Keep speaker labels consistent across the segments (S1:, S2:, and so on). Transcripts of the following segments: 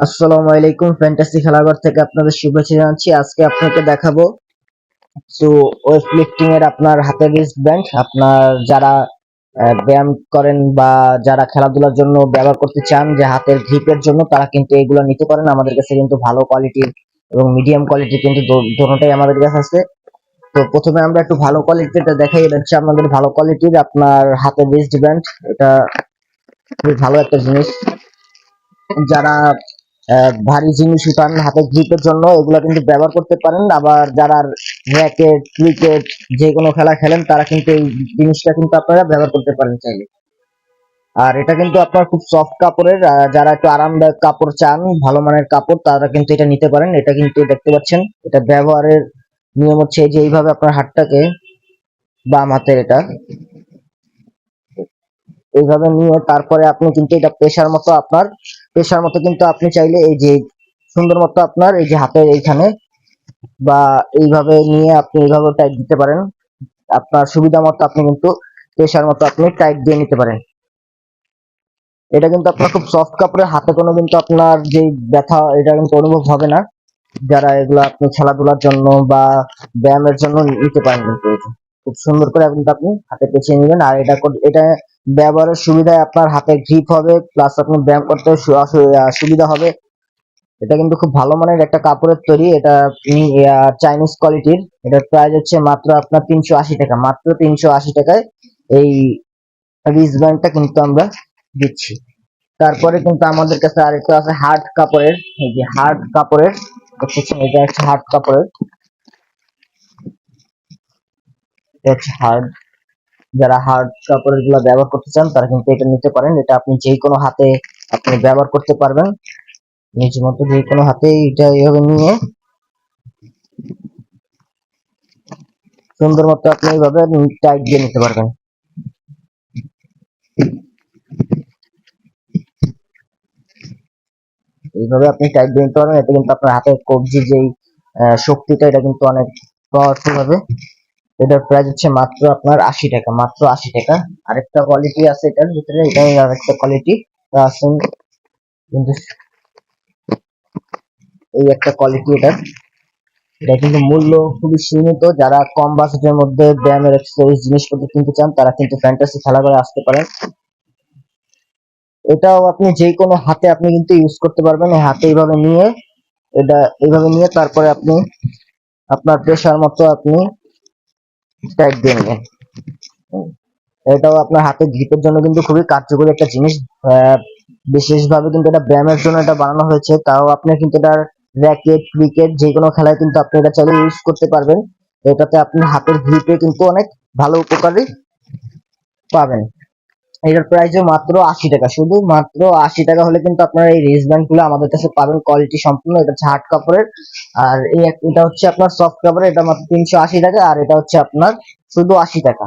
S1: আসসালামু আলাইকুম ফ্যান্টাসি খেলাঘর থেকে আপনাদের শুভেচ্ছা জানাচ্ছি। আজকে আপনাকে দেখাবো তো ওয়েট লিফটিং এর আপনার হাতের রিস্ট ব্যান্ড আপনার যারা ব্যায়াম করেন বা যারা খেলাধুলার জন্য ব্যবহার করতে চান যে হাতের গ্রিপের জন্য, তারা কিন্তু এগুলো নিতে পারেন। আমাদের কাছে কিন্তু ভালো কোয়ালিটির এবং মিডিয়াম কোয়ালিটির কিন্তু দো- দোনোটাই আমাদের কাছে আছে। তো প্রথমে আমরা একটু ভালো কোয়ালিটিটা দেখাই। এটা আমাদের ভালো কোয়ালিটির আপনার হাতের রিস্ট ব্যান্ড এটা খুবই ভালো একটা জিনিস। যারা ভারী জিনিস উঠান হাতের গ্রিপের জন্য, এগুলো কিন্তু ব্যবহার করতে পারেন। আবার যারা র্যাকেট ক্রিকেট যে কোনো খেলা খেলেন, তারা কিন্তু এই জিনিসটা কিন্তু আপনারা ব্যবহার করতে পারেন চাইলে। আর এটা কিন্তু আপনার খুব সফট কাপড়ের যারা একটু আরামদায়ক কাপড় চান, ভালো মানের কাপড়, তারা কিন্তু এটা নিতে পারেন। এটা কিন্তু দেখতে পাচ্ছেন, এটা ব্যবহারের নিয়ম হচ্ছে যে এইভাবে আপনার হাতটাকে বাম হাতের এটা। এইভাবে নিয়ে তারপরে আপনি কিন্তু এটা পেশার মতো আপনার পেশার মতো কিন্তু আপনি চাইলে এই যে সুন্দর মতো আপনার এই যে হাতের এইখানে বা এইভাবে নিয়ে আপনি এইভাবে টাইট দিতে পারেন। আপনার সুবিধা মতো আপনি কিন্তু পেশার মতো আপনি টাইট দিয়ে নিতে পারেন। এটা কিন্তু আপনার খুব সফট কাপড়ের হাতে কোনো কিন্তু আপনার যে ব্যথা, এটা কিন্তু অনুভব হবে না। যারা এগুলো আপনি খেলাধুলার জন্য বা ব্যায়ামের জন্য নিতে পারেন কিন্তু খুব সুন্দর করে কিন্তু আপনি হাতে পেঁচিয়ে নেবেন। আর এটা এটা ব্যবহারের সুবিধায় আপনার হাতে গ্রিপ হবে প্লাস আপনি ব্যায়াম করতে সুবিধা হবে। এটা কিন্তু খুব ভালো মানের একটা কাপড়ের তৈরি। এটা চাইনিজ কোয়ালিটির এটার প্রাইস হচ্ছে মাত্র আপনার তিনশো আশি টাকা। মাত্র তিনশো আশি টাকায় এই রিস ব্যান্ডটা কিন্তু আমরা দিচ্ছি। তারপরে কিন্তু আমাদের কাছে আরেকটা আছে হার্ড কাপড়ের। এই যে হার্ড কাপড়ের এটা হচ্ছে হার্ড কাপড়ের। হচ্ছে হার্ড যারা হার্ড কাপড়েরগুলো ব্যবহার করতে চান, তারা কিন্তু এটা নিতে পারেন। এটা আপনি যে কোনো হাতে আপনি ব্যবহার করতে পারবেন। নিজ মতো যে কোনো হাতে এটা এইভাবে নিয়ে সুন্দর মতো আপনি এইভাবে টাইট দিয়ে নিতে পারবেন। এইভাবে আপনি টাইট দিয়ে নিতে পারবেন। এতে কিন্তু আপনার হাতের কবজি যেই শক্তিটা, এটা কিন্তু অনেক পাওয়ারফুল হবে। এটার প্রাইস হচ্ছে মাত্র আপনার আশি টাকা, মাত্র আশি টাকা। আরেকটা কোয়ালিটি আছে এটার ভিতরে এটাই আরেকটা কোয়ালিটি আছে কিন্তু এই একটা কোয়ালিটি এটার। এটা কিন্তু মূল্য খুবই সীমিত। যারা কম বাজেটের মধ্যে ব্যায়ামের এক্সারসাইজ জিনিসপত্র কিনতে চান, তারা কিন্তু ফ্যান্টাসি খেলা করে আসতে পারেন। এটাও আপনি যে কোনো হাতে আপনি কিন্তু ইউজ করতে পারবেন। হাতে এইভাবে নিয়ে, এটা এইভাবে নিয়ে তারপরে আপনি আপনার প্রেশার মতো আপনি টাইট দিয়ে এটাও আপনার হাতে গ্রিপের জন্য কিন্তু খুবই কার্যকরী একটা জিনিস। বিশেষভাবে কিন্তু এটা ব্যায়ামের জন্য এটা বানানো হয়েছে। তাও আপনি কিন্তু এটার র্যাকেট ক্রিকেট যে কোনো খেলায় কিন্তু আপনি এটা চাইলে ইউজ করতে পারবেন। এটাতে আপনি হাতের গ্রিপে কিন্তু অনেক ভালো উপকারী পাবেন। এটার প্রাইসও মাত্র আশি টাকা। শুধু মাত্র আশি টাকা হলে কিন্তু আপনারা এই রেস ব্যান্ডগুলো আমাদের কাছে পাবেন কোয়ালিটি সম্পূর্ণ। এটা হচ্ছে হার্ড কাপড়ের আর এই এটা হচ্ছে আপনার সফট কাপড়ের এটা মাত্র তিনশো আশি টাকা। আর এটা হচ্ছে আপনার শুধু আশি টাকা।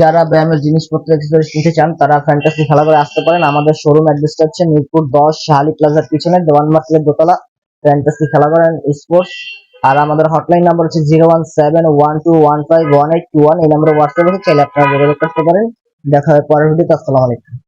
S1: যারা ব্যায়ামের জিনিসপত্র এক্সেসরিজ কিনতে চান, তারা ফ্যান্টাসি খেলা করে আসতে পারেন। আমাদের শোরুম অ্যাড্রেসটা হচ্ছে মিরপুর দশ, শাহালি প্লাজার পিছনে, দেওয়ান মার্কেটের দোতলা। ফ্যান্টাসি খেলা করেন স্পোর্টস আর আমাদের হটলাইন নাম্বার হচ্ছে zero one seven one two one five one eight two one এই নাম্বারে হোয়াটসঅ্যাপ আছে চাইলে আপনারা যোগাযোগ করতে পারেন। দেখা হয় পরের ভিডিওতে আসসালামু আলাইকুম।